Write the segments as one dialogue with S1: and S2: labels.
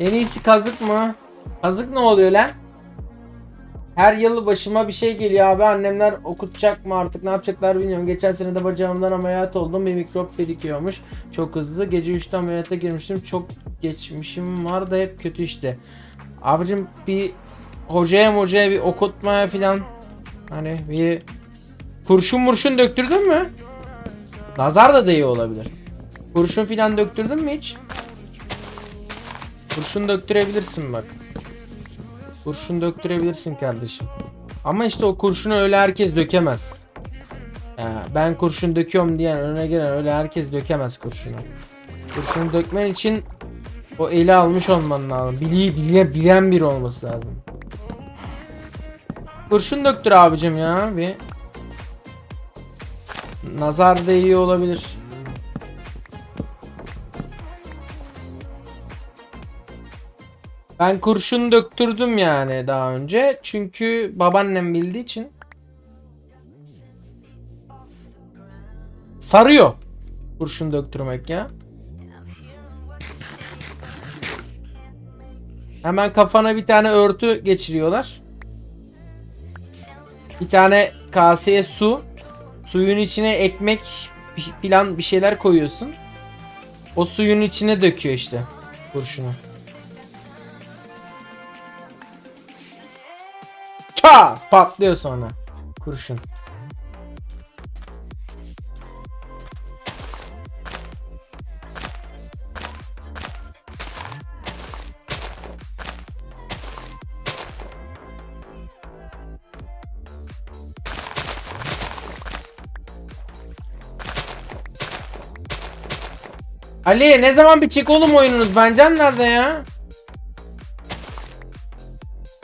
S1: En iyisi kazık mı? Kazık ne oluyor lan? Her yıl başıma bir şey geliyor abi. Annemler okutacak mı artık ne yapacaklar bilmiyorum. Geçen sene de bacağımdan ameliyat oldum. Bir mikrop birikiyormuş. Çok hızlı. Gece 3'te ameliyata girmiştim. Çok geçmişim var da hep kötü işte. Abicim bir hocaya hocaya bir okutmaya filan hani bir kurşun murşun döktürdün mü? Nazar da değiyor olabilir. Kurşun filan döktürdün mü hiç? Kurşun döktürebilirsin bak. Kurşun döktürebilirsin kardeşim. Ama işte o kurşunu öyle herkes dökemez. Ya ben kurşun döküyorum diyen önüne gelen öyle herkes dökemez kurşunu. Kurşunu dökmen için o eli almış olman lazım. Bili, bile, bilen biri olması lazım. Kurşun döktür abicim ya bir. Nazar da iyi olabilir. Ben kurşun döktürdüm yani daha önce. Çünkü babaannem bildiği için. Sarıyor. Kurşun döktürmek ya. Hemen kafana bir tane örtü geçiriyorlar. Bir tane kaseye su. Suyun içine ekmek filan bir şeyler koyuyorsun. O suyun içine döküyor işte kurşunu. Ça patlıyor sonra kurşun. Ali ne zaman bitecek oğlum oyununuz? Bencan nerede ya?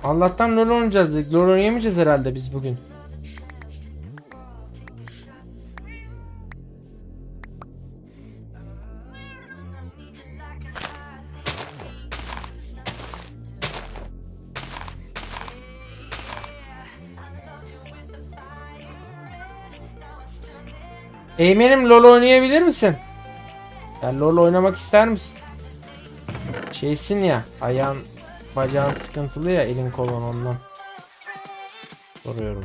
S1: Allah'tan LoL oynayacağız dedik. LoL oynayamayacağız herhalde biz bugün. Eymen'im LoL oynayabilir misin? Ya LoL oynamak ister misin? Şeysin ya ayağın bacağın sıkıntılı ya elin kolun ondan. Soruyorum.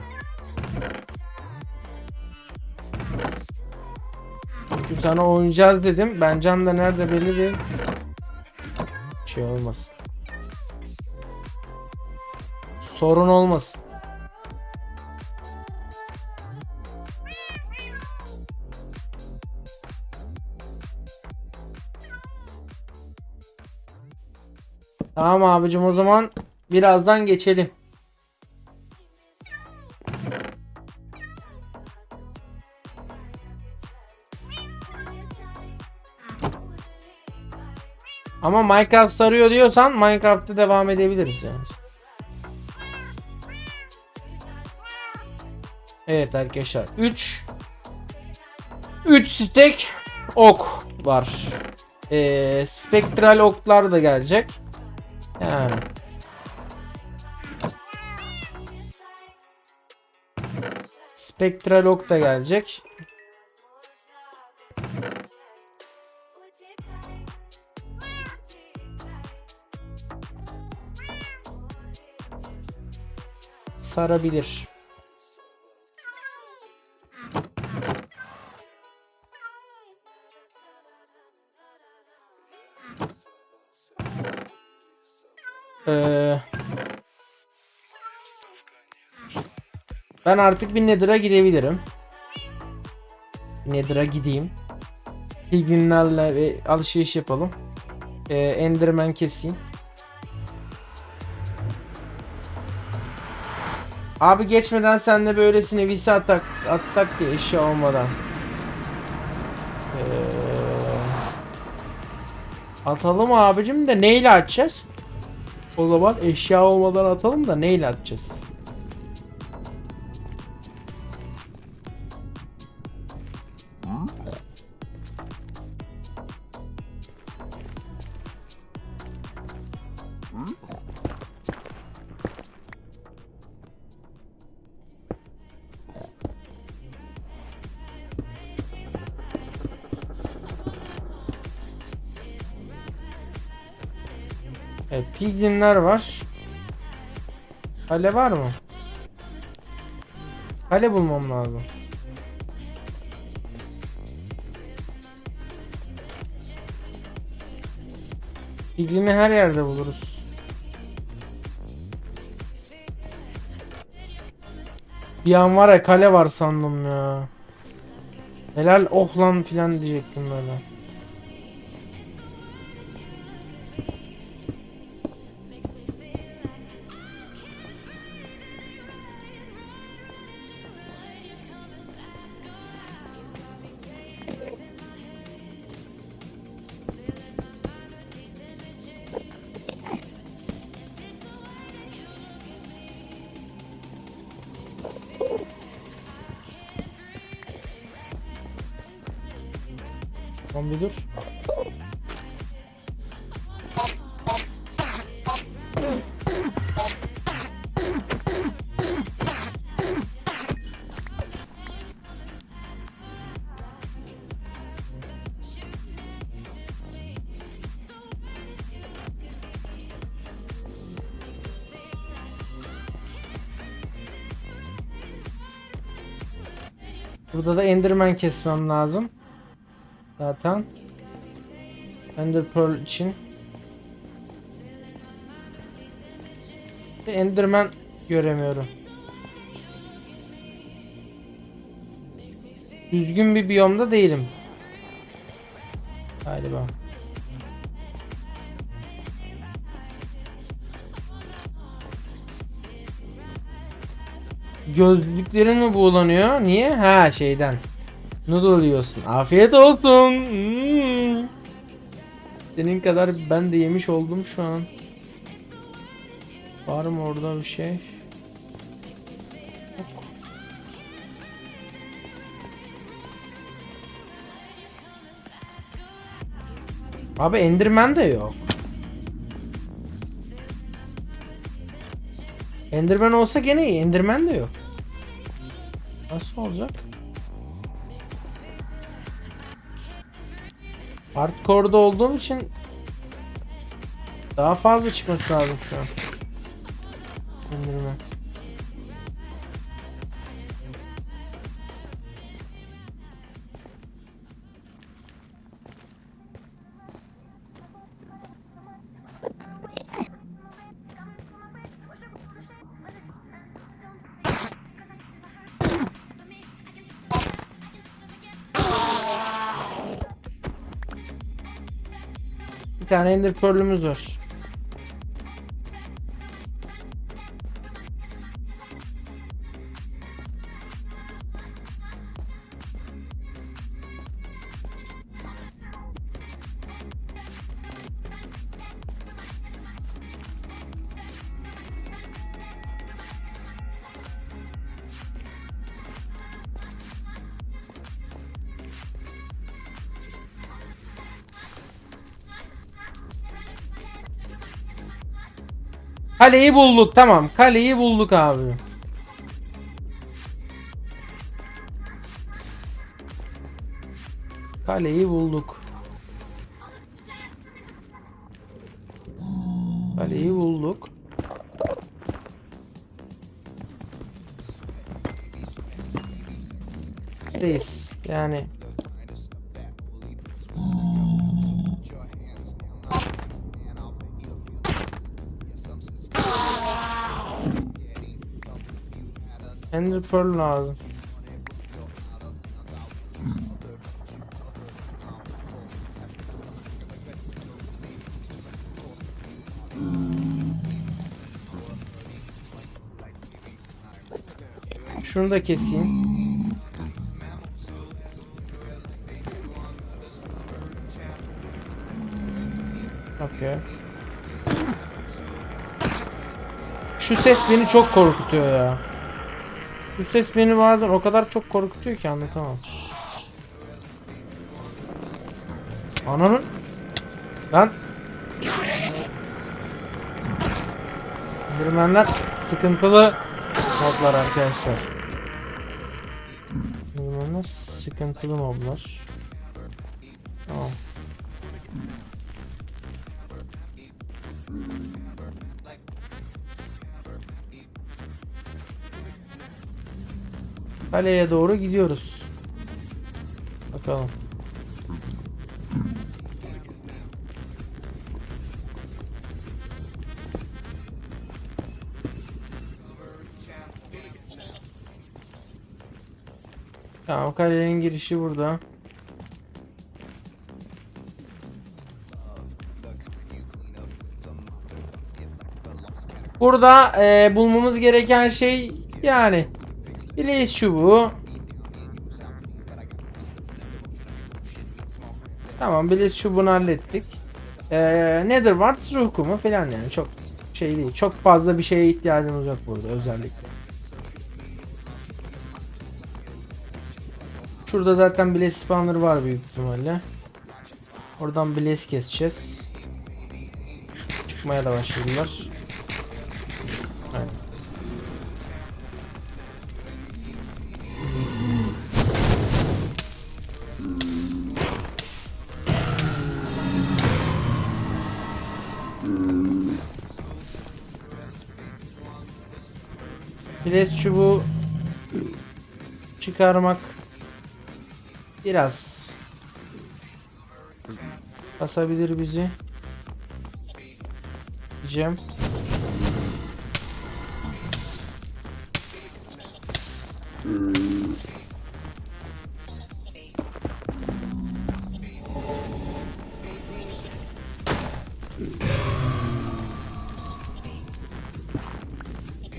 S1: Çünkü sana oynayacağız dedim. Ben Can da nerede belli değil. Şey olmasın. Sorun olmasın. Tamam abicim o zaman birazdan geçelim. Ama Minecraft sarıyor diyorsan Minecraft'ta devam edebiliriz yani. Evet arkadaşlar 3 3 stack ok var. Ee, spektral oklar da gelecek. Yani. Spektral ok da gelecek. Sarabilir. Ben artık bir Nether'a gidebilirim. Nether'a gideyim. Pilgrimlerle bir alışveriş yapalım. Ee, Enderman keseyim. Abi geçmeden sen de böylesine visi atak, atsak diye eşya olmadan. Ee, atalım abicim de neyle açacağız? O zaman eşya olmadan atalım da neyle atacağız? E, ya. Piglinler var. Kale var mı? Kale bulmam lazım. Piglini her yerde buluruz. Bir an var ya kale var sandım ya. Helal oh lan filan diyecektim böyle. Tamam bir dur. Burada da Enderman kesmem lazım. Zaten. Ender Pearl için. Ve Enderman göremiyorum. Düzgün bir biyomda değilim. Galiba. Gözlüklerin mi buğulanıyor? Niye? Ha şeyden. Noodle yiyorsun. Afiyet olsun. Hmm. Senin kadar ben de yemiş oldum şu an. Var mı orada bir şey? Yok. Abi Enderman de yok. Enderman olsa gene iyi. Enderman de yok. Nasıl olacak? Hardcore'da olduğum için daha fazla çıkması lazım şu an. Enderman. Tane Ender Pearl'ümüz var. Kaleyi bulduk tamam. Kaleyi bulduk abi. Kaleyi bulduk. Kaleyi bulduk. Reis yani Ender Pearl lazım. Şunu da keseyim. Okey. Şu ses beni çok korkutuyor ya. Şu ses beni bazen o kadar çok korkutuyor ki anlatamam. Ananın Lan Endermenler sıkıntılı moblar arkadaşlar. Endermenler sıkıntılı moblar. Kaleye doğru gidiyoruz. Bakalım. Tamam kalenin girişi burada. Burada e, bulmamız gereken şey yani bileğiz çubuğu. Tamam bileğiz çubuğunu hallettik. E, Nether Wart ruh kumu falan yani çok şey değil. Çok fazla bir şeye ihtiyacımız yok burada özellikle. Şurada zaten Blaze spawner var büyük ihtimalle. Oradan Blaze keseceğiz. Çıkmaya da başladılar. Blaze çubuğu çıkarmak biraz basabilir bizi. Diyeceğim.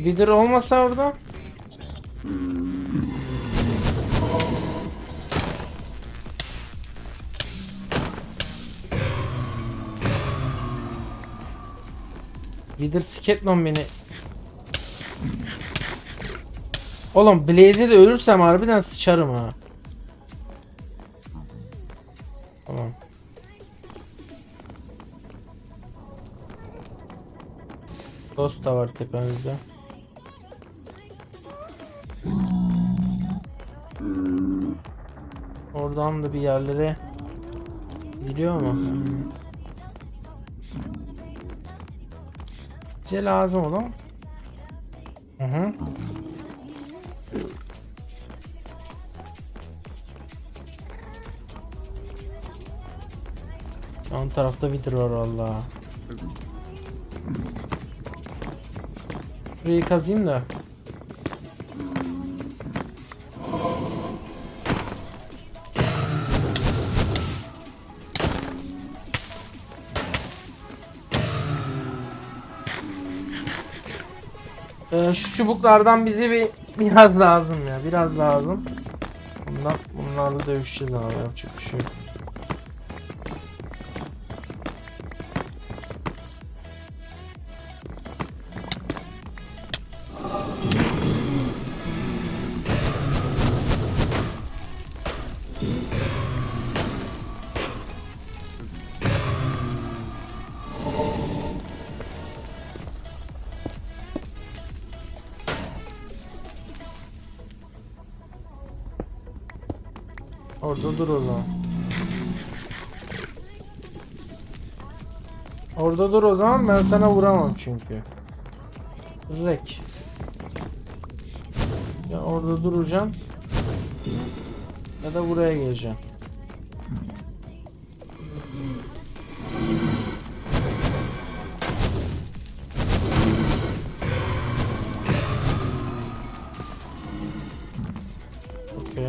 S1: Vidir olmasa orada Vidir Sketlon beni Oğlum Blaze'e de ölürsem harbiden sıçarım ha. Tamam. Dost da var tepemizde. Oradan da bir yerlere gidiyor mu? Bize lazım olan. Hı hı. Ön tarafta vidir var valla. Burayı kazayım da. Ee, şu çubuklardan bize bir biraz lazım ya, biraz lazım. Bundan bunlarla dövüşeceğiz abi yapacak bir şey yok. Orada dur o zaman. Orada dur o zaman ben sana vuramam çünkü. Rek. Ya orada duracağım. Ya da buraya geleceğim.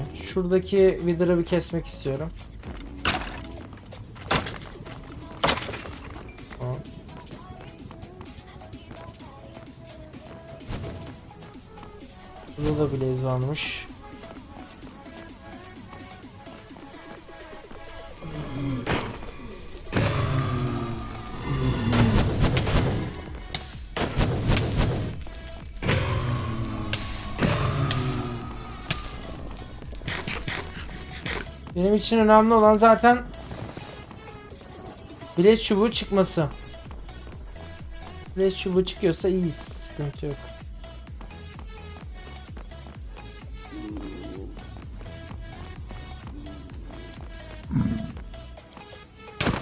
S1: Okey. Şuradaki Wither'ı bir kesmek istiyorum. Tamam. Burada da Blaze varmış. Benim için önemli olan zaten bilet çubuğu çıkması. Bilet çubuğu çıkıyorsa iyiyiz. Sıkıntı yok.